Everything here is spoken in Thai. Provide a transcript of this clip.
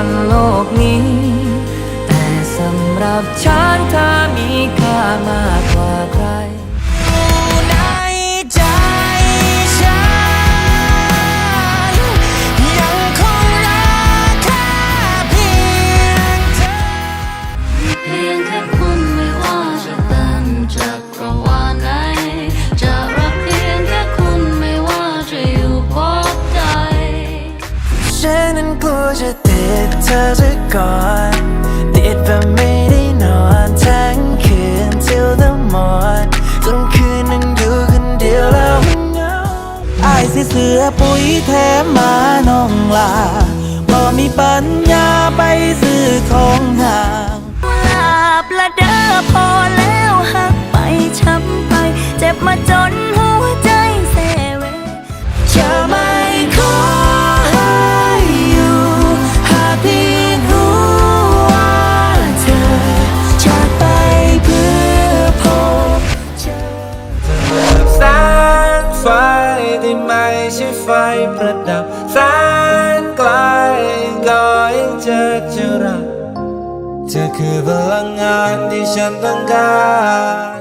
ันโลกนี้ แต่สำหรับฉัน ฉันนั้นกลัวจะติดเธอซะก่อนติดแบบไม่ได้นอนทั้งคืน till the morn กลางคืนนั่งอยู่คนเดียวแล้วมัเงาอ้สิเสือปุ๋ยแถมมาน้องลาบ่มีปัญญาไปซื้อของ ไฟประดับแสนไกลก็ยังเจอจะรักเธอคือพลังงานที่ฉันต้องการ